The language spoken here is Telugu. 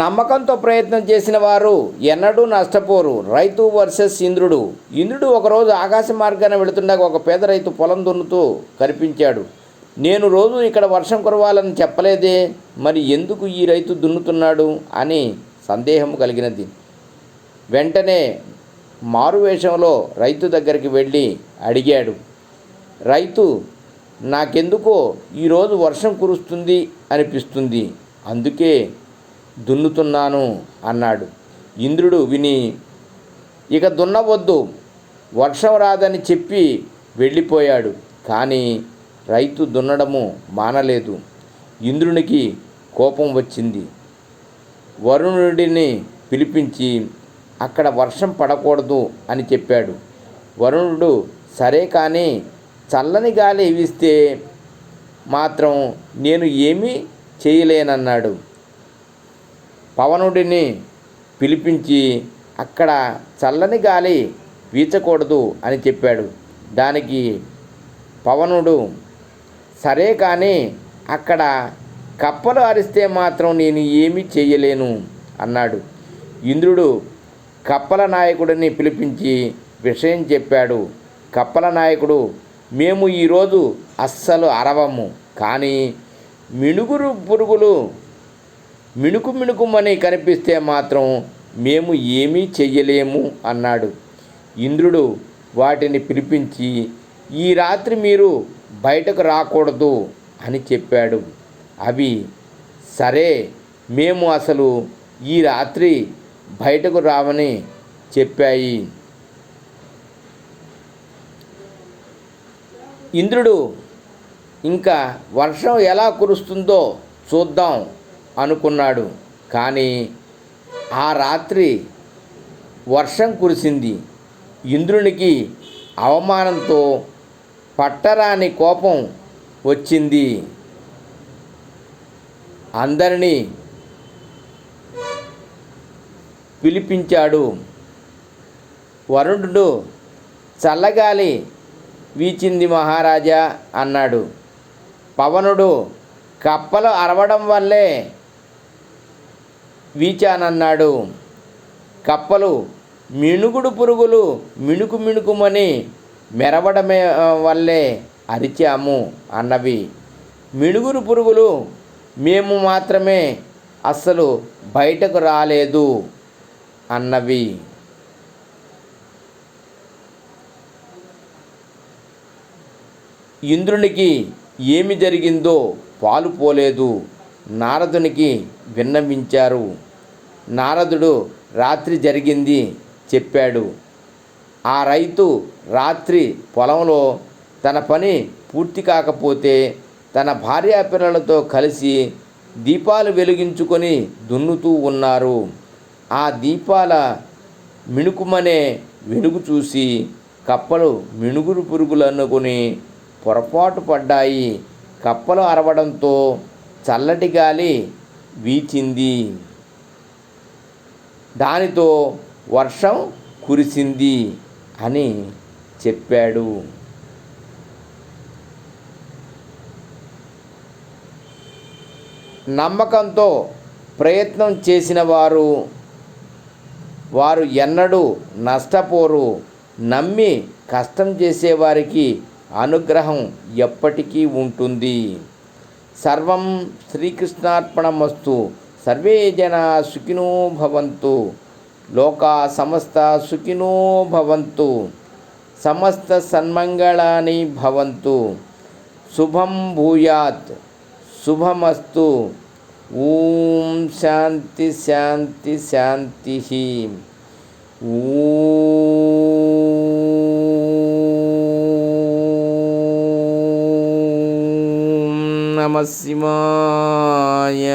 నమ్మకంతో ప్రయత్నం చేసిన వారు ఎన్నడూ నష్టపోరు. రైతు వర్సెస్ ఇంద్రుడు. ఇంద్రుడు ఒకరోజు ఆకాశ మార్గాన వెళుతుండగా ఒక పేద రైతు పొలం దున్నుతూ కనిపించాడు నేను రోజు ఇక్కడ వర్షం కురవాలని చెప్పలేదే మరి ఎందుకు ఈ రైతు దున్నుతున్నాడు అని సందేహం కలిగినది. వెంటనే మారువేషంలో రైతు దగ్గరికి వెళ్ళి అడిగాడు రైతు నాకెందుకో ఈరోజు వర్షం కురుస్తుంది అనిపిస్తుంది. అందుకే దున్నుతున్నాను అన్నాడు. ఇంద్రుడు విని ఇక దున్నవద్దు వర్షం రాదని చెప్పి వెళ్ళిపోయాడు కానీ రైతు దున్నడము మానలేదు. ఇంద్రునికి కోపం వచ్చింది. వరుణుడిని పిలిపించి అక్కడ వర్షం పడకూడదు అని చెప్పాడు. వరుణుడు సరే కానీ చల్లని గాలి వీస్తే మాత్రం నేను ఏమీ చేయలేనన్నాడు. పవనుడిని పిలిపించి అక్కడ చల్లని గాలి వీచకూడదు అని చెప్పాడు. దానికి పవనుడు సరే కానీ అక్కడ కప్పలు అరిస్తే మాత్రం నేను ఏమీ చేయలేను అన్నాడు. ఇంద్రుడు కప్పల నాయకుడిని పిలిపించి విషయం చెప్పాడు. కప్పల నాయకుడు మేము ఈరోజు అస్సలు అరవము కానీ మిణుగురు పురుగులు మిణుకు మిణుకుమని కనిపిస్తే మాత్రం మేము ఏమీ చెయ్యలేము అన్నాడు. ఇంద్రుడు వాటిని పిలిపించి ఈ రాత్రి మీరు బయటకు రాకూడదు అని చెప్పాడు. అవి సరే మేము అసలు ఈ రాత్రి బయటకు రావని చెప్పాయి. ఇంద్రుడు ఇంకా వర్షం ఎలా కురుస్తుందో చూద్దాం. అనుకున్నాడు. కానీ ఆ రాత్రి వర్షం కురిసింది. ఇంద్రునికి అవమానంతో పట్టరాని కోపం వచ్చింది. అందరినీ పిలిపించాడు. వరుణుడు చల్లగాలి వీచింది మహారాజా అన్నాడు. పవనుడు కప్పలు అరవడం వల్లే వీచానన్నాడు. కప్పలు మిణుగుడు పురుగులు మిణుకు మిణుకుమని మెరవడమే వల్లే అరిచాము అన్నవి. మిణుగురు పురుగులు మేము మాత్రమే అస్సలు బయటకు రాలేదు అన్నవి. ఇంద్రునికి ఏమి జరిగిందో పాలు పోలేదు నారదునికి విన్నవించారు. నారదుడు రాత్రి జరిగింది చెప్పాడు. ఆ రైతు రాత్రి పొలంలో తన పని పూర్తి కాకపోతే తన భార్యాపిల్లలతో కలిసి దీపాలు వెలిగించుకొని దున్నుతూ ఉన్నారు. ఆ దీపాల మిణుకుమనే వెలుగు చూసి కప్పలు మిణుగురు పురుగులు అనుకుని పొరపాటు పడ్డాయి. కప్పలు అరవడంతో చల్లటి గాలి వీచింది. దానితో వర్షం కురిసింది అని చెప్పాడు. నమ్మకంతో ప్రయత్నం చేసిన వారు వారు ఎన్నడూ నష్టపోరు. నమ్మి కష్టం చేసేవారికి అనుగ్రహం ఎప్పటికీ ఉంటుంది. సర్వం శ్రీకృష్ణార్పణమస్తు. సర్వే జన సుఖినో భవంతు. లోకా సమస్త సుఖినో భవంతు. సమస్త సన్మంగళాని భవంతు. శుభం భూయాత్. శుభమస్తు. ఓం శాంతి శాంతి శాంతి. ఓం నమ శివాయ